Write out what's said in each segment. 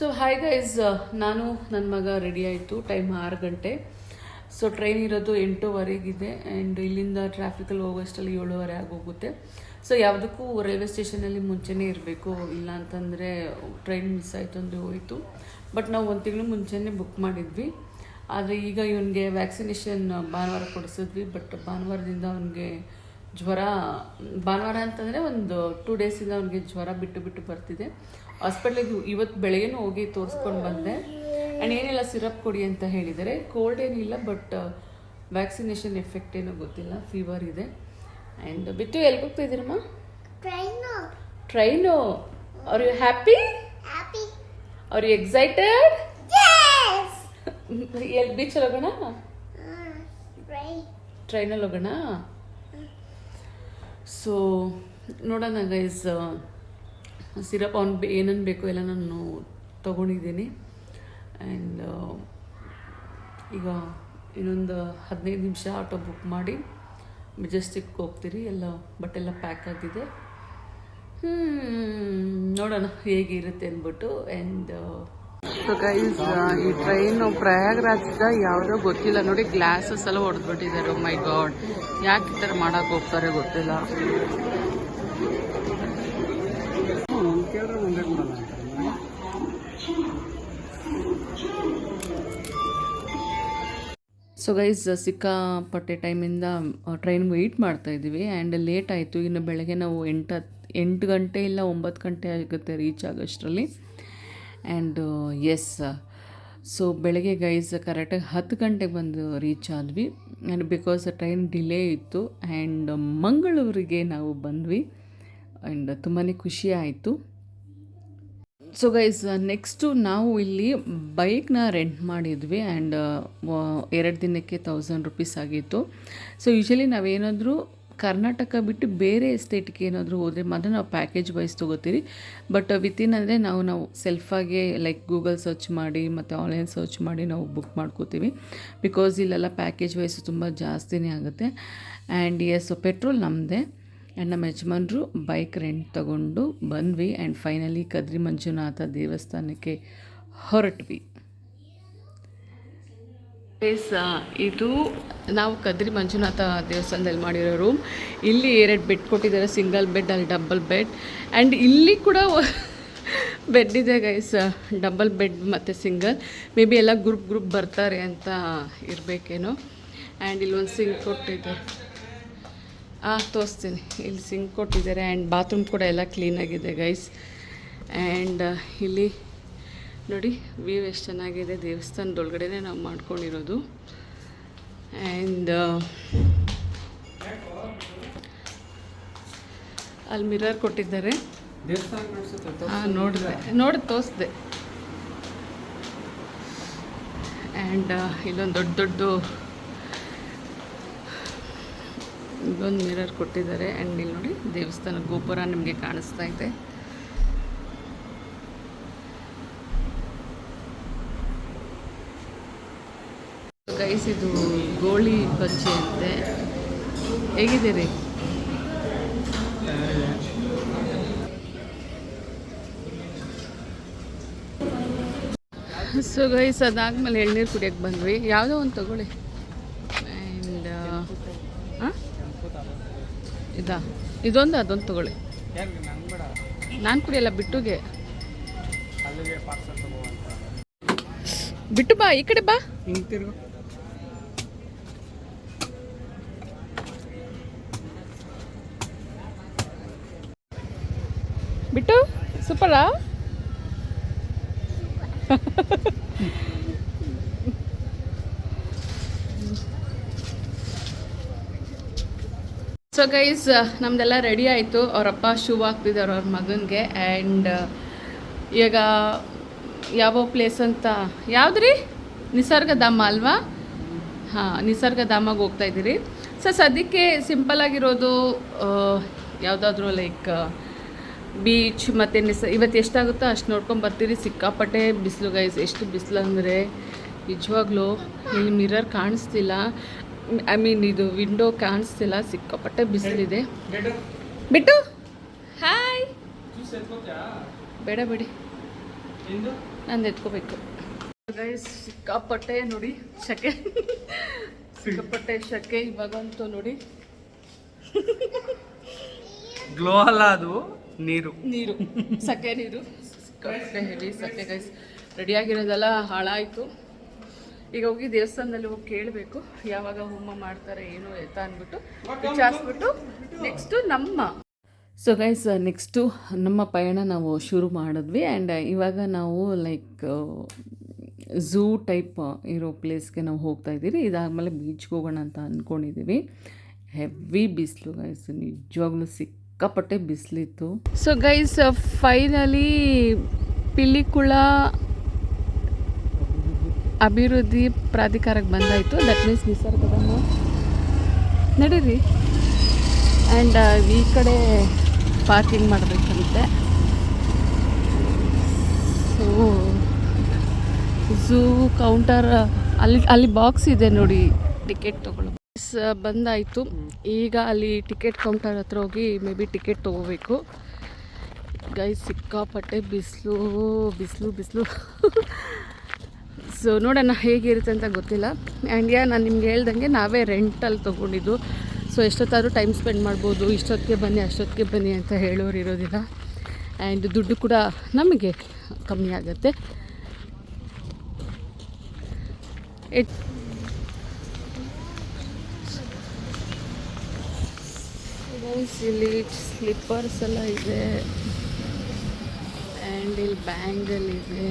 So hi guys ನಾನು ನನ್ನ ಮಗ ರೆಡಿ ಆಯಿತು ಟೈಮ್ ಆರು ಗಂಟೆ. ಸೊ ಟ್ರೈನ್ ಇರೋದು ಎಂಟೂವರೆಗಿದೆ ಆ್ಯಂಡ್ ಇಲ್ಲಿಂದ ಟ್ರಾಫಿಕಲ್ಲಿ ಹೋಗೋಷ್ಟಲ್ಲಿ ಏಳುವರೆ ಆಗೋಗುತ್ತೆ. ಸೊ ಯಾವುದಕ್ಕೂ ರೈಲ್ವೆ ಸ್ಟೇಷನಲ್ಲಿ ಮುಂಚೆನೇ ಇರಬೇಕು ಇಲ್ಲ ಅಂತಂದರೆ ಟ್ರೈನ್ ಮಿಸ್ ಆಯಿತು ಅಂದರೆ ಹೋಯಿತು. ಬಟ್ ನಾವು ಒಂದು ತಿಂಗಳು ಮುಂಚೆನೇ ಬುಕ್ ಮಾಡಿದ್ವಿ. ಆದರೆ ಈಗ ಇವನಿಗೆ ವ್ಯಾಕ್ಸಿನೇಷನ್ ಭಾನುವಾರ ಕೊಡಿಸಿದ್ವಿ ಬಟ್ ಭಾನುವಾರದಿಂದ ಅವನಿಗೆ ಜ್ವರ ಭಾನುವಾರ ಅಂತಂದರೆ ಒಂದು ಟೂ ಡೇಸಿಂದ ಅವನಿಗೆ ಜ್ವರ ಬಿಟ್ಟು ಬಿಟ್ಟು ಬರ್ತಿದೆ. ಹಾಸ್ಪಿಟ್ಲಿಗೆ ಇವತ್ತು ಬೆಳಗ್ಗೆನೂ ಹೋಗಿ ತೋರಿಸ್ಕೊಂಡು ಬಂದೆ. ಆ್ಯಂಡ್ ಏನಿಲ್ಲ ಸಿರಪ್ ಕೊಡಿ ಅಂತ ಹೇಳಿದ್ದಾರೆ. ಕೋಲ್ಡ್ ಏನಿಲ್ಲ ಬಟ್ ವ್ಯಾಕ್ಸಿನೇಷನ್ ಎಫೆಕ್ಟ್ ಏನೋ ಗೊತ್ತಿಲ್ಲ. ಫೀವರ್ ಇದೆ. ಆ್ಯಂಡ್ ಬಿಟ್ಟು ಎಲ್ಲಿ ಹೋಗ್ತಾ ಇದ್ದೀರಮ್ಮ train train are you happy ಅವ್ರ ಆರ್ ಯು ಎಕ್ಸೈಟೆಡ್. ಎಲ್ಲಿ ಬೀಚಲ್ಲಿ ಹೋಗೋಣ. ಟ್ರೈನಲ್ಲಿ ಹೋಗೋಣ? ಸೊ ನೋಡೋಣ ಗೈಸ್ ಸಿರಪ್ ಅವ್ನು ಏನೇನು ಬೇಕು ಎಲ್ಲ ನಾನು ತೊಗೊಂಡಿದ್ದೀನಿ. ಆ್ಯಂಡ್ ಈಗ ಇನ್ನೊಂದು ಹದಿನೈದು ನಿಮಿಷ ಆಟೋ ಬುಕ್ ಮಾಡಿ ಮೆಜೆಸ್ಟಿಕ್ ಹೋಗ್ತೀರಿ. ಎಲ್ಲ ಬಟ್ಟೆಲ್ಲ ಪ್ಯಾಕ್ ಆಗಿದೆ. ನೋಡೋಣ ಹೇಗಿರುತ್ತೆ ಅಂದ್ಬಿಟ್ಟು. ಆ್ಯಂಡ್ ಸೊ ಗೈಸ್ ಈ ಟ್ರೈನು ಪ್ರಯಾಗ್ರಾಜ್ದ ಯಾವುದೋ ಗೊತ್ತಿಲ್ಲ. ನೋಡಿ ಗ್ಲಾಸಸ್ ಎಲ್ಲ ಹೊಡೆದ್ಬಿಟ್ಟಿದ್ದಾರೆ ಮೈ ಗಾಡ್ ಯಾಕೆ ಈ ಥರ ಮಾಡಕ್ ಹೋಗ್ತಾರೆ ಗೊತ್ತಿಲ್ಲ. ಸೊ ಗೈಸ್ ಸಿಕ್ಕಾಪಟ್ಟೆ ಟೈಮಿಂದ ಟ್ರೈನ್ ವೆಯ್ಟ್ ಮಾಡ್ತಾ ಇದ್ದೀವಿ. ಆ್ಯಂಡ್ ಲೇಟ್ ಆಯಿತು. ಇನ್ನು ಬೆಳಗ್ಗೆ ನಾವು ಎಂಟು ಎಂಟು ಗಂಟೆ ಇಲ್ಲ ಒಂಬತ್ತು ಗಂಟೆ ಆಗುತ್ತೆ ರೀಚ್ ಆಗೋಷ್ಟರಲ್ಲಿ. ಆ್ಯಂಡ್ ಎಸ್ ಸೊ ಬೆಳಗ್ಗೆ ಗೈಸ್ ಕರೆಕ್ಟಾಗಿ ಹತ್ತು ಗಂಟೆಗೆ ಬಂದು ರೀಚ್ ಆದ್ವಿ. ಆ್ಯಂಡ್ ಬಿಕಾಸ್ ಟ್ರೈನ್ ಡಿಲೇ ಇತ್ತು ಆ್ಯಂಡ್ ಮಂಗಳೂರಿಗೆ ನಾವು ಬಂದ್ವಿ. ಆ್ಯಂಡ್ ತುಂಬಾ ಖುಷಿ ಆಯಿತು. ಸೊ ಗೈಸ್ ನೆಕ್ಸ್ಟು ನಾವು ಇಲ್ಲಿ ಬೈಕ್ನ ರೆಂಟ್ ಮಾಡಿದ್ವಿ. ಆ್ಯಂಡ್ ಎರಡು ದಿನಕ್ಕೆ ತೌಸಂಡ್ ರುಪೀಸ್ ಆಗಿತ್ತು. ಸೊ ಯೂಶಲಿ ನಾವೇನಾದರೂ ಕರ್ನಾಟಕ ಬಿಟ್ಟು ಬೇರೆ ಸ್ಟೇಟ್ಗೆ ಏನಾದರೂ ಹೋದರೆ ಮಾತ್ರ ನಾವು ಪ್ಯಾಕೇಜ್ ವೈಸ್ ತೊಗೋತೀರಿ. ಬಟ್ ವಿತಿನ್ ಅಂದರೆ ನಾವು ನಾವು ಸೆಲ್ಫಾಗೆ ಲೈಕ್ ಗೂಗಲ್ ಸರ್ಚ್ ಮಾಡಿ ಮತ್ತು ಆನ್ಲೈನ್ ಸರ್ಚ್ ಮಾಡಿ ನಾವು ಬುಕ್ ಮಾಡ್ಕೋತೀವಿ. ಬಿಕಾಸ್ ಇಲ್ಲೆಲ್ಲ ಪ್ಯಾಕೇಜ್ ವೈಸ್ ತುಂಬ ಜಾಸ್ತಿನೇ ಆಗುತ್ತೆ. ಆ್ಯಂಡ್ ಎಸ್ ಪೆಟ್ರೋಲ್ ನಮ್ಮದೇ ಆ್ಯಂಡ್ ನಮ್ಮ ಯಜಮಾನರು ಬೈಕ್ ರೆಂಟ್ ತಗೊಂಡು ಬಂದ್ವಿ. ಆ್ಯಂಡ್ ಫೈನಲಿ ಕದ್ರಿ ಮಂಜುನಾಥ ದೇವಸ್ಥಾನಕ್ಕೆ ಹೊರಟ್ವಿ. ಪ್ಲೇಸ್ ಇದು ನಾವು ಕದ್ರಿ ಮಂಜುನಾಥ ದೇವಸ್ಥಾನದಲ್ಲಿ ಮಾಡಿರೋ ರೂಮ್ ಇಲ್ಲಿ ಎರಡು ಬೆಡ್ ಕೊಟ್ಟಿದ್ದಾರೆ ಸಿಂಗಲ್ ಬೆಡ್ ಅಲ್ಲಿ ಡಬಲ್ ಬೆಡ್ ಆ್ಯಂಡ್ ಇಲ್ಲಿ ಕೂಡ ಬೆಡ್ ಇದೆ ಗೈಸ್ ಡಬಲ್ ಬೆಡ್ ಮತ್ತು ಸಿಂಗಲ್ ಮೇ ಬಿ ಎಲ್ಲ ಗ್ರೂಪ್ ಗ್ರೂಪ್ ಬರ್ತಾರೆ ಅಂತ ಇರಬೇಕೇನೋ. ಆ್ಯಂಡ್ ಇಲ್ಲೊಂದು ಸಿಂಕ್ ಕೊಟ್ಟಿದೆ. ಹಾಂ ತೋರಿಸ್ತೀನಿ. ಇಲ್ಲಿ ಸಿಂಕ್ ಕೊಟ್ಟಿದ್ದಾರೆ. ಆ್ಯಂಡ್ ಬಾತ್ರೂಮ್ ಕೂಡ ಎಲ್ಲ ಕ್ಲೀನಾಗಿದೆ ಗೈಸ್ ಆ್ಯಂಡ್ ಇಲ್ಲಿ ನೋಡಿ ವ್ಯೂ ಎಷ್ಟು ಚೆನ್ನಾಗಿದೆ. ದೇವಸ್ಥಾನದೊಳಗಡೆ ನಾವು ಮಾಡ್ಕೊಂಡಿರೋದು. ಆ್ಯಂಡ್ ಅಲ್ಲಿ ಮಿರರ್ ಕೊಟ್ಟಿದ್ದಾರೆ. ಹಾಂ ನೋಡಿದೆ. ನೋಡಿ ತೋರಿಸ್ದೆ. ಆ್ಯಂಡ್ ಇಲ್ಲೊಂದು ದೊಡ್ಡ ದೊಡ್ಡ ಇಲ್ಲೊಂದು ಮಿರರ್ ಕೊಟ್ಟಿದ್ದಾರೆ. ಆ್ಯಂಡ್ ಇಲ್ಲಿ ನೋಡಿ ದೇವಸ್ಥಾನ ಗೋಪುರ ನಿಮಗೆ ಕಾಣಿಸ್ತಾ ಇದೆ. ಗೈಸ್ ಗೋಳಿ ಬಜ್ಜಿ ಅಂತೆ. ಹೇಗಿದ್ದೀರಿ ಸೊ ಗೈಸ್ ಅದಾದ್ಮೇಲೆ ಎಳ್ನೀರು ಕುಡಿಯೋಕ್ಕೆ ಬಂದ್ವಿ. ಯಾವುದೋ ಒಂದು ತಗೊಳ್ಳಿ. ಆ್ಯಂಡ್ ಇದಾ? ಇದೊಂದು, ಅದೊಂದು ತಗೊಳ್ಳಿ. ನಾನು ಕುಡಿಯಲ್ಲ, ಬಿಟ್ಟುಗೆ. ಬಿಟ್ಟು ಬಾ, ಈ ಕಡೆ ಬಾ. ಬಿಟ್ಟು ಸೂಪರಾ? ಸೊ ಗೈಸ್ ನಮ್ದೆಲ್ಲ ರೆಡಿ ಆಯಿತು. ಅವರಪ್ಪ ಶೂ ಹಾಕ್ತಿದ್ದಾರೆ ಅವ್ರ ಮಗನಿಗೆ. ಆ್ಯಂಡ್ ಈಗ ಯಾವ ಪ್ಲೇಸ್ ಅಂತ? ಯಾವ್ದು ನಿಸರ್ಗಧಾಮ ಅಲ್ವಾ? ಹಾಂ, ನಿಸರ್ಗಧಾಮಗೆ ಹೋಗ್ತಾ ಇದ್ದೀರಿ. ಸೊ ಸದ್ಯಕ್ಕೆ ಸಿಂಪಲ್ ಆಗಿರೋದು ಯಾವುದಾದ್ರೂ ಲೈಕ್ ಬೀಚ್ ಮತ್ತು ನಿಸ ಇವತ್ತು ಎಷ್ಟಾಗುತ್ತೋ ಅಷ್ಟು ನೋಡ್ಕೊಂಡು ಬರ್ತೀರಿ. ಸಿಕ್ಕಾಪಟ್ಟೆ ಬಿಸಿಲು ಗೈಸ್ ಎಷ್ಟು ಬಿಸಿಲು ಅಂದರೆ ನಿಜವಾಗ್ಲೂ ಇಲ್ಲಿ ಮಿರರ್ ಕಾಣಿಸ್ತಿಲ್ಲ. ಐ ಮೀನ್ ಇದು ವಿಂಡೋ ಕಾಣಿಸ್ತಿಲ್ಲ. ಸಿಕ್ಕಾಪಟ್ಟೆ ಬಿಸಿಲಿದೆ. ಬಿಟ್ಟು? ಹಾಯ್ ಬೇಡ ಬಿಡಿ. ನಾನು ಎತ್ಕೋಬೇಕು. ಗೈಸ್ ಸಿಕ್ಕಾಪಟ್ಟೆ ನೋಡಿ ಶಕೆ. ಸಿಕ್ಕಾಪಟ್ಟೆ ಶಕೆ ಇವಾಗಂತೂ ನೋಡಿ. ಗ್ಲೋ ಅಲ್ಲ ಅದು. ನೀರು. ನೀರು. ಸಕ್ಕೆ ನೀರು. ಹೇಳಿ ಸಕ್ಕೆ ಗೈಸ್ ರೆಡಿಯಾಗಿರೋದೆಲ್ಲ ಹಾಳಾಯಿತು. ಈಗ ಹೋಗಿ ದೇವಸ್ಥಾನದಲ್ಲಿ ಹೋಗಿ ಕೇಳಬೇಕು. ಯಾವಾಗ ಹೋಮ ಮಾಡ್ತಾರೆ ಏನು ಎತ್ತ ಅಂದ್ಬಿಟ್ಟು ವಿಚಾರಿಸ್ಬಿಟ್ಟು ನೆಕ್ಸ್ಟು ನಮ್ಮ. ಸೊ ಗೈಸ್ ನೆಕ್ಸ್ಟು ನಮ್ಮ ಪಯಣ ನಾವು ಶುರು ಮಾಡಿದ್ವಿ ಆ್ಯಂಡ್ ಇವಾಗ ನಾವು ಲೈಕ್ ಝೂ ಟೈಪ್ ಇರೋ ಪ್ಲೇಸ್ಗೆ ನಾವು ಹೋಗ್ತಾ ಇದ್ದೀವಿ ಇದಾದಮೇಲೆ ಬೀಚ್ಗೆ ಹೋಗೋಣ ಅಂತ ಅಂದ್ಕೊಂಡಿದ್ದೀವಿ ಹೆವಿ ಬಿಸಿಲು ಗೈಸ್ ನಿಜವಾಗ್ಲೂ ಸಿಕ್ಕಾಪಟ್ಟೆ ಬಿಸಿಲಿತ್ತು. ಸೊ ಗೈಸ್ ಫೈನಲಿ ಪಿಲಿಕುಳ ಅಭಿವೃದ್ಧಿ ಪ್ರಾಧಿಕಾರಕ್ಕೆ ಬಂದಾಯಿತು. ದಟ್ ಮೀನ್ಸ್ ನಿಸರ್ಗದ ನಡೀರಿ. ಆ್ಯಂಡ್ ಈ ಕಡೆ ಪಾರ್ಕಿಂಗ್ ಮಾಡಬೇಕಂತೆ. ಸೊ ಝೂ ಕೌಂಟರ್ ಅಲ್ಲಿ ಅಲ್ಲಿ ಬಾಕ್ಸ್ ಇದೆ ನೋಡಿ. ಟಿಕೆಟ್ ತೊಗೊಳ್ಳೋ ಬಂದಾಯಿತು. ಈಗ ಅಲ್ಲಿ ಟಿಕೆಟ್ ಕೌಂಟರ್ ಹತ್ರ ಹೋಗಿ ಮೇ ಬಿ ಟಿಕೆಟ್ ತೊಗೋಬೇಕು. ಗೈ ಸಿಕ್ಕಾಪಟ್ಟೆ ಬಿಸಿಲು ಬಿಸಿಲು ಬಿಸಿಲು. ಸೊ ನೋಡೋಣ ಹೇಗಿರುತ್ತೆ ಅಂತ ಗೊತ್ತಿಲ್ಲ. ಆ್ಯಂಡ್ ಯಾ ನಾನು ನಿಮ್ಗೆ ಹೇಳ್ದಂಗೆ ನಾವೇ ರೆಂಟಲ್ಲಿ ತೊಗೊಂಡಿದ್ದು. ಸೊ ಎಷ್ಟೊತ್ತಾದರೂ ಟೈಮ್ ಸ್ಪೆಂಡ್ ಮಾಡ್ಬೋದು. ಇಷ್ಟೊತ್ತಿಗೆ ಬನ್ನಿ, ಅಷ್ಟೊತ್ತಿಗೆ ಬನ್ನಿ ಅಂತ ಹೇಳೋರು ಇರೋದಿಲ್ಲ. ಆ್ಯಂಡ್ ದುಡ್ಡು ಕೂಡ ನಮಗೆ ಕಮ್ಮಿ ಆಗುತ್ತೆ. ಗೈಸ್ ಇಲ್ಲಿ ಸ್ಲಿಪ್ಪರ್ಸ್ ಎಲ್ಲ ಇದೆ. ಆ್ಯಂಡ್ ಇಲ್ಲಿ ಬ್ಯಾಂಗಲ್ ಇದೆ.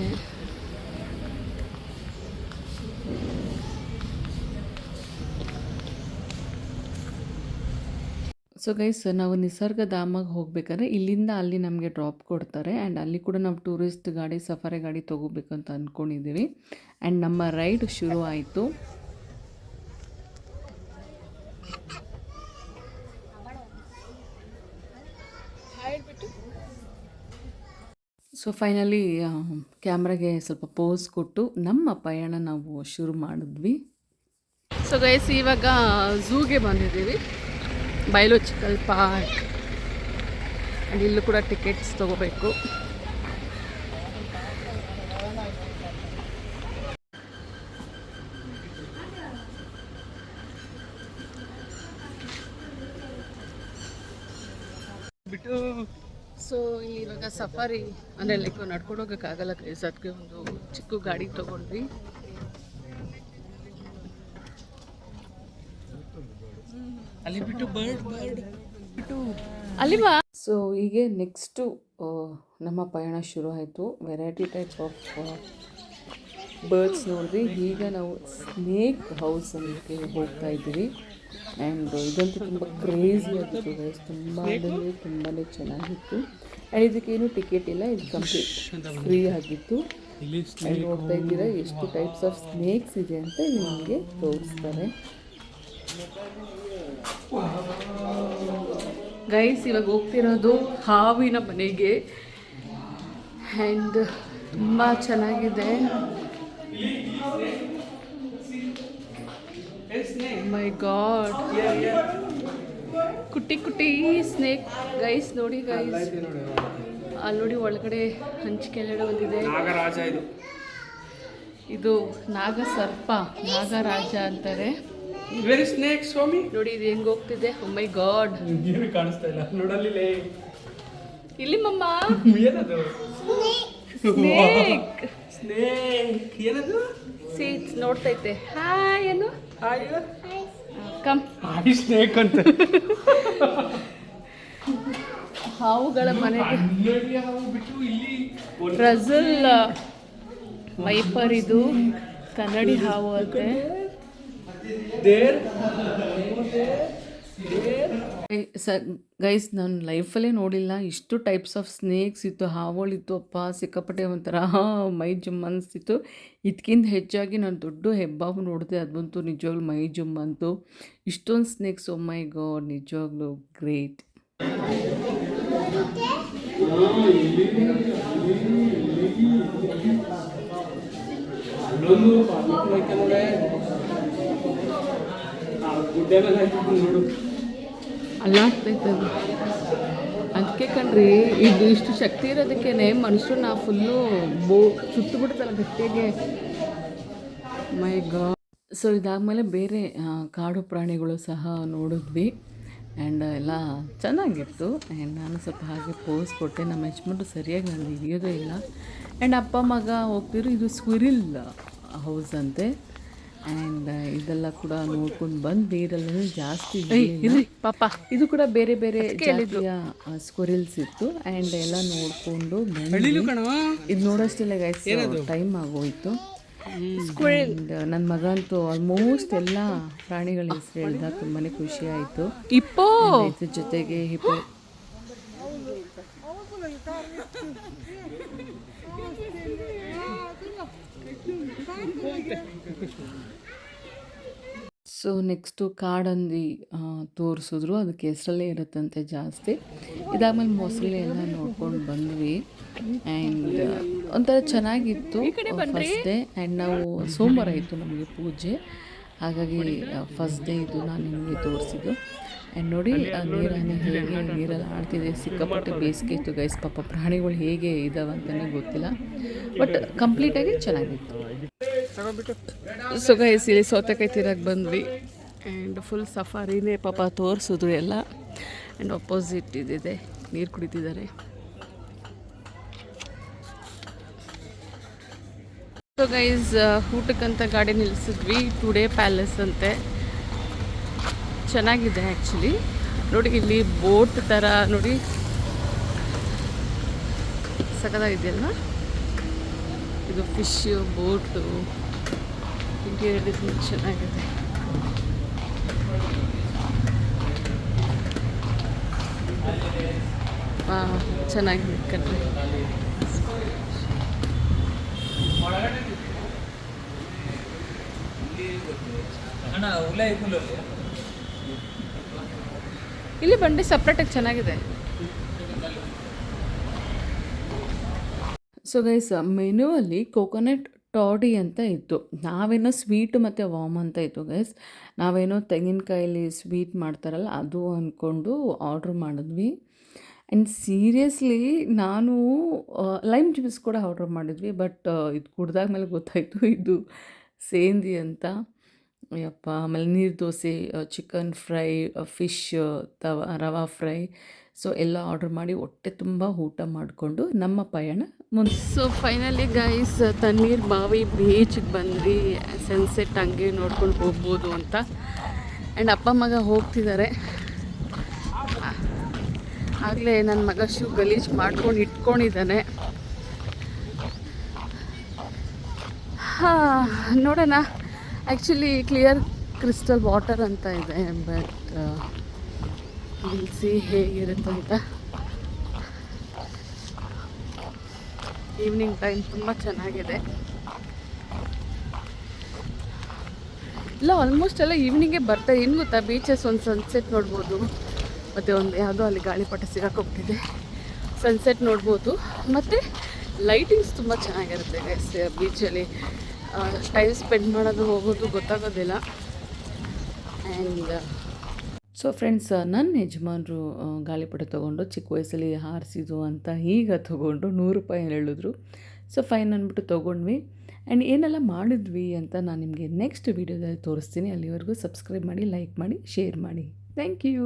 ಸೊ ಗೈಸ್ ನಾವು ನಿಸರ್ಗಧಾಮಗೆ ಹೋಗ್ಬೇಕಾದ್ರೆ ಇಲ್ಲಿಂದ ಅಲ್ಲಿ ನಮಗೆ ಡ್ರಾಪ್ ಕೊಡ್ತಾರೆ. ಆ್ಯಂಡ್ ಅಲ್ಲಿ ಕೂಡ ನಾವು ಟೂರಿಸ್ಟ್ ಗಾಡಿ ಸಫಾರಿ ಗಾಡಿ ತೊಗೋಬೇಕು ಅಂತ ಅಂದ್ಕೊಂಡಿದ್ದೀವಿ ಆ್ಯಂಡ್ ನಮ್ಮ ರೈಡ್ ಶುರು ಆಯಿತು. ಸೊ ಫೈನಲಿ ಕ್ಯಾಮ್ರಾಗೆ ಸ್ವಲ್ಪ ಪೋಸ್ ಕೊಟ್ಟು ನಮ್ಮ ಪಯಣ ನಾವು ಶುರು ಮಾಡಿದ್ವಿ. ಸೊ ಗೈಸ್ ಇವಾಗ ಝೂಗೆ ಬಂದಿದ್ದೀವಿ. ಬಯೋಲಜಿಕಲ್ ಪಾರ್ಕ್ ಅಲ್ಲಿ ಇಲ್ಲೂ ಕೂಡ ಟಿಕೆಟ್ಸ್ ತೊಗೋಬೇಕು ಬಿಟ್ಟು ಸೊ ಇಲ್ಲಿ ಇವಾಗ ಸಫಾರಿ ಅಂದರೆ ಲೈಕ್ ನಡ್ಕೊಂಡು ಹೋಗೋಕ್ಕಾಗಲ್ಲ ಗೈಸ್ ಅದಕ್ಕೆ ಒಂದು ಚಿಕ್ಕ ಗಾಡಿ ತೊಗೊಂಡ್ವಿ. ಅಲ್ಲಿ ಬಿಟ್ಟು ಬರ್ಡ್ ಬರ್ಡ್. ಬಿಟ್ಟು. ಅಲ್ಲಿವಾ? ಸೊ ಹೀಗೆ ನೆಕ್ಸ್ಟು ನಮ್ಮ ಪಯಣ ಶುರು ಆಯಿತು. ವೆರೈಟಿ ಟೈಪ್ಸ್ ಆಫ್ ಬರ್ಡ್ಸ್ ನೋಡಿದ್ವಿ ಈಗ ನಾವು ಸ್ನೇಕ್ ಹೌಸ್ ಅನ್ನಕ್ಕೆ ಹೋಗ್ತಾ ಇದ್ದೀವಿ. ಆ್ಯಂಡ್ ಇದಂತೂ ತುಂಬ ಕ್ರೇಜಿ ಆಗಿತ್ತು ಗೈಸ್ ತುಂಬ ಅಂದರೆ ತುಂಬಾ ಚೆನ್ನಾಗಿತ್ತು. ಆ್ಯಂಡ್ ಇದಕ್ಕೇನು ಟಿಕೆಟ್ ಇಲ್ಲ ಇದು ಕಂಪ್ಲೀಟ್ ಫ್ರೀ ಆಗಿತ್ತು. ಆ್ಯಂಡ್ ನೋಡ್ತಾ ಇದ್ದೀರಾ ಎಷ್ಟು ಟೈಪ್ಸ್ ಆಫ್ ಸ್ನೇಕ್ಸ್ ಇದೆ ಅಂತ ಇಲ್ಲಿ ನಿಮಗೆ ತೋರಿಸ್ತಾರೆ. ಗೈಸ್ ಇವಾಗ ಹೋಗ್ತಿರೋದು ಹಾವಿನ ಮನೆಗೆ. ಆ್ಯಂಡ್ ತುಂಬ ಚೆನ್ನಾಗಿದೆ. ಮೈ ಗಾಡ್ ಕುಟ್ಟಿ ಕುಟ್ಟಿ ಸ್ನೇಕ್ ಗೈಸ್ ನೋಡಿ ಗೈಸ್. ಅಲ್ಲಿ ನೋಡಿ ಒಳಗಡೆ ಹಂಚಿಕೆ ಒಂದಿದೆ ನಾಗರಾಜ ಇದು. ನಾಗ ಸರ್ಪ ನಾಗರಾಜ ಅಂತಾರೆ. ವೆರಿ ಸ್ನೇಕ್ ಸ್ವಾಮಿ. ನೋಡಿ ಇದು ಹೆಂಗ್ ಹೋಗ್ತಿದೆ? Oh ಮೈ ಗಾಡ್ ಏನು ಕಾಣಿಸ್ತಾ ಇಲ್ಲ. ನೋಡಲ್ಲಿ ಇಲ್ಲಿ ಮಮ್ಮ. ಏನದು? ಸ್ನೇಕ್ ಸ್ನೇಕ್ ಏನದು? ಸೀಟ್ಸ್ ನೋಡ್ತೈತೆ ಹಾಯ್ ಏನು ಹಾಯ್ ಕಮ್ ಐ ಸ್ನೇಕ್ ಅಂತ. ಹಾವುಗಳ ಮನೆಗೆ. ಬ್ರಝಿಲ್ ವೈಪರ್ ಇದು. ಕನ್ನಡಿ ಹಾವು ಅಂತೆ. ದೇರ್ ಸ ಗೈಸ್ ನಾನು ಲೈಫಲ್ಲೇ ನೋಡಿಲ್ಲ. ಇಷ್ಟು ಟೈಪ್ಸ್ ಆಫ್ ಸ್ನೇಕ್ಸ್ ಇತ್ತು ಹಾವಳಿತ್ತು ಅಪ್ಪ, ಸಿಕ್ಕಾಪಟ್ಟೆ ಒಂಥರ ಮೈ ಜುಮ್ ಅನಿಸ್ತಿತ್ತು. ಇದಕ್ಕಿಂತ ಹೆಚ್ಚಾಗಿ ನಾನು ದೊಡ್ಡ ಹೆಬ್ಬಾವು ನೋಡಿದೆ ಅದಂತೂ ನಿಜವಾಗ್ಲೂ ಮೈ ಜುಮ್ ಅಂತು ಇಷ್ಟೊಂದು ಸ್ನೇಕ್ಸ್ ಮೈ ಗಾಡ್ ನಿಜವಾಗ್ಲೂ ಗ್ರೇಟ್ ನೋಡೆ ಆ ಗುಡ್ಡೆ ಮೇಲೆ ಹಾಕಿದ್ದು ನೋಡು ಅಲ್ಲಾಡ್ತೈತೆ ಅದು. ಅದಕ್ಕೆ ಕಣ್ರಿ, ಇದು ಇಷ್ಟು ಶಕ್ತಿ ಇರೋದಕ್ಕೇನೆ ನಾ ಫುಲ್ಲು ಬೋ ಸುತ್ತು ಬಿಡ್ತಲ್ಲ ಗಟ್ಟಿಗೆ. ಮೈ ಗಾ ಸೊ ಇದಾದಮೇಲೆ ಬೇರೆ ಕಾಡು ಪ್ರಾಣಿಗಳು ಸಹ ನೋಡಿದ್ವಿ. ಆ್ಯಂಡ್ ಎಲ್ಲ ಚೆನ್ನಾಗಿತ್ತು. ಆ್ಯಂಡ್ ನಾನು ಸ್ವಲ್ಪ ಹಾಗೆ ಪೋಸ್ ಕೊಟ್ಟೆ. ನಮ್ಮ ಯಜಮಾನ್ರು ಸರಿಯಾಗಿ ನಾನು ಹಿಡಿಯೋದೇ ಇಲ್ಲ. ಆ್ಯಂಡ್ ಅಪ್ಪ, ಮಗ ಹೋಗ್ತಿದ್ರು. ಇದು ಸ್ವಿರಿಲ್ ಹೌಸ್ ಅಂತೆ. ಆ್ಯಂಡ್ ಇದೆಲ್ಲ ಕೂಡ ನೋಡ್ಕೊಂಡು ಬಂದು ನೀರಲ್ಲಿ ಜಾಸ್ತಿ. ಪಾಪ. ಇದು ಕೂಡ ಬೇರೆ ಬೇರೆ ಜಾತಿಯ ಸ್ಕೊರಿಲ್ಸ್ ಇತ್ತು. ಆ್ಯಂಡ್ ಎಲ್ಲ ನೋಡಿಕೊಂಡು ಇದು ನೋಡೋಷ್ಟೆಲ್ಲ ಗೈಸ್ ಟೈಮ್ ಆಗೋಯ್ತು. ನನ್ನ ಮಗ ಅಂತೂ ಆಲ್ಮೋಸ್ಟ್ ಎಲ್ಲ ಪ್ರಾಣಿಗಳ ಹೆಸರು ಹೇಳ್ದ ತುಂಬಾ ಖುಷಿ ಆಯಿತು. ಇಪ್ಪೋ ಇದ್ರ ಜೊತೆಗೆ ಹಿಪ್ಪೋ ಸೊ ನೆಕ್ಸ್ಟು ಕಾಡಂದಿ ತೋರಿಸಿದ್ರು. ಅದು ಹೆಸರಲ್ಲೇ ಇರುತ್ತಂತೆ ಜಾಸ್ತಿ. ಇದಾದಮೇಲೆ ಮೊಸಳೆ ಎಲ್ಲ ನೋಡ್ಕೊಂಡು ಬಂದ್ವಿ. ಆ್ಯಂಡ್ ಒಂಥರ ಚೆನ್ನಾಗಿತ್ತು ಫಸ್ಟ್ ಡೇ ಆ್ಯಂಡ್ ನಾವು ಸೋಮವಾರ ಇತ್ತು ನಮಗೆ ಪೂಜೆ. ಹಾಗಾಗಿ ಫಸ್ಟ್ ಡೇ ಇದು ನಾನು ನಿಮಗೆ ತೋರಿಸಿದ್ದು. ಆ್ಯಂಡ್ ನೋಡಿ ನೀರನ್ನು ಹೇಗೆ ನೀರಲ್ಲಿ ಆಡ್ತಿದೆ ಸಿಕ್ಕಾಪಟ್ಟೆ ಬೇಸಿಗೆ ಇತ್ತು ಗೈಸ್ ಪಾಪ ಪ್ರಾಣಿಗಳು ಹೇಗೆ ಇದಾವೆ ಅಂತಲೇ ಗೊತ್ತಿಲ್ಲ ಬಟ್ ಕಂಪ್ಲೀಟಾಗಿ ಚೆನ್ನಾಗಿತ್ತು. ಸೊ ಗೈಸ್ ಇಲ್ಲಿ ಸೌತೆಕಾಯಿ ತೀರಕ್ಕೆ ಬಂದ್ವಿ. ಆ್ಯಂಡ್ ಫುಲ್ ಸಫಾರಿನೇ ಪಾಪ ತೋರಿಸಿದ್ರು ಎಲ್ಲ. ಆ್ಯಂಡ್ ಅಪೋಸಿಟ್ ಇದಿದೆ. ನೀರು ಕುಡಿತಿದ್ದಾರೆ. ಸೊ ಗೈಸ್ ಊಟಕ್ಕಂತ ಗಾಡಿ ನಿಲ್ಲಿಸಿದ್ವಿ ಟುಡೇ ಪ್ಯಾಲೇಸ್ ಅಂತೆ. ಚೆನ್ನಾಗಿದೆ ಆ್ಯಕ್ಚುಲಿ ನೋಡಿ ಇಲ್ಲಿ ಬೋಟ್ ಥರ ನೋಡಿ. ಸಕದಾಗಿದೆಯಲ್ಲ ಇದು ಫಿಶ್ ಬೋಟು ಇಂಟೀರಿಯರ್ ಚೆನ್ನಾಗಿದೆ. ವಾ ಚೆನ್ನಾಗಿದೆ ಕಣ್ರಿ. ಇಲ್ಲಿ ಬಂಡಿ ಸಪ್ರೇಟಾಗಿ ಚೆನ್ನಾಗಿದೆ. ಸೊ ಗೈಸ್ ಮೆನುವಲ್ಲಿ ಕೋಕೋನಟ್ ಟಾಡಿ ಅಂತ ಇತ್ತು. ನಾವೇನೋ ಸ್ವೀಟ್ ಮತ್ತು ವಾಮ್ ಅಂತ ಇತ್ತು ಗೈಸ್ ನಾವೇನೋ ತೆಂಗಿನಕಾಯಲ್ಲಿ ಸ್ವೀಟ್ ಮಾಡ್ತಾರಲ್ಲ ಅದು ಅಂದ್ಕೊಂಡು ಆರ್ಡ್ರ್ ಮಾಡಿದ್ವಿ. ಆ್ಯಂಡ್ ಸೀರಿಯಸ್ಲಿ ನಾನು ಲೈಮ್ ಜ್ಯೂಸ್ ಕೂಡ ಆರ್ಡ್ರ್ ಮಾಡಿದ್ವಿ ಬಟ್ ಇದು ಕುಡ್ದಾದ್ಮೇಲೆ ಗೊತ್ತಾಯಿತು ಇದು ಸೇಂದಿ ಅಂತ. ಯಪ್ಪ, ಆಮೇಲೆ ನೀರು dosa chicken fry fish tawa, rava fry so ಎಲ್ಲ ಆರ್ಡರ್ ಮಾಡಿ ಹೊಟ್ಟೆ ತುಂಬ ಊಟ ಮಾಡಿಕೊಂಡು ನಮ್ಮ ಪಯಣ ಮುಂದೆ. ಸೊ ಫೈನಲಿ ಗೈಸ್ ತಣ್ಣೀರು ಬಾವಿ ಬೀಚಿಗೆ ಬಂದ್ವಿ. ಸನ್ಸೆಟ್ ಹಂಗೆ ನೋಡ್ಕೊಂಡು ಹೋಗ್ಬೋದು ಅಂತ. ಆ್ಯಂಡ್ ಅಪ್ಪ ಮಗ ಹೋಗ್ತಿದ್ದಾರೆ ಆಗಲೇ ನನ್ನ ಮಗ ಶೂ ಗಲೀಜು ಮಾಡ್ಕೊಂಡು ಇಟ್ಕೊಂಡಿದ್ದಾನೆ. ಹಾಂ, ನೋಡೋಣ. ಆ್ಯಕ್ಚುಲಿ ಕ್ಲಿಯರ್ ಕ್ರಿಸ್ಟಲ್ ವಾಟರ್ ಅಂತ ಇದೆ ಬಟ್ ಸಿ ಹೇಗಿರುತ್ತೆ ಅಂತ. ಈವ್ನಿಂಗ್ ಟೈಮ್ ತುಂಬ ಚೆನ್ನಾಗಿದೆ. ಇಲ್ಲ ಆಲ್ಮೋಸ್ಟ್ ಎಲ್ಲ ಈವ್ನಿಂಗೇ ಬರ್ತಾ ಏನು ಗೊತ್ತಾ ಬೀಚಸ್ ಒಂದು ಸನ್ಸೆಟ್ ನೋಡ್ಬೋದು. ಮತ್ತು ಒಂದು ಯಾವುದೋ ಅಲ್ಲಿ ಗಾಳಿಪಟ ಸಿಗಾಕೋಗ್ತಿದೆ ಸನ್ಸೆಟ್ ನೋಡ್ಬೋದು. ಮತ್ತು ಲೈಟಿಂಗ್ಸ್ ತುಂಬ ಚೆನ್ನಾಗಿರುತ್ತೆ ಬೀಚಲ್ಲಿ ಟೈಮ್ ಸ್ಪೆಂಡ್ ಮಾಡೋದು ಹೋಗೋದು ಗೊತ್ತಾಗೋದಿಲ್ಲ. ಆ್ಯಂಡ್ ಸೊ ಫ್ರೆಂಡ್ಸ್ ನನ್ನ ಯಜಮಾನರು ಗಾಳಿಪಟ ತೊಗೊಂಡು, ಚಿಕ್ಕ ವಯಸ್ಸಲ್ಲಿ ಹಾರಿಸಿದ್ದು ಅಂತ ಈಗ ತೊಗೊಂಡು ನೂರು ರೂಪಾಯಿ ಹೇಳಿದ್ರು. ಸೊ ಫೈನ್ ಅಂದ್ಬಿಟ್ಟು ತೊಗೊಂಡ್ವಿ. ಆ್ಯಂಡ್ ಏನೆಲ್ಲ ಮಾಡಿದ್ವಿ ಅಂತ ನಾನು ನಿಮಗೆ ನೆಕ್ಸ್ಟ್ ವೀಡಿಯೋದಲ್ಲಿ ತೋರಿಸ್ತೀನಿ. ಅಲ್ಲಿವರೆಗೂ ಸಬ್ಸ್ಕ್ರೈಬ್ ಮಾಡಿ ಲೈಕ್ ಮಾಡಿ ಶೇರ್ ಮಾಡಿ. Thank you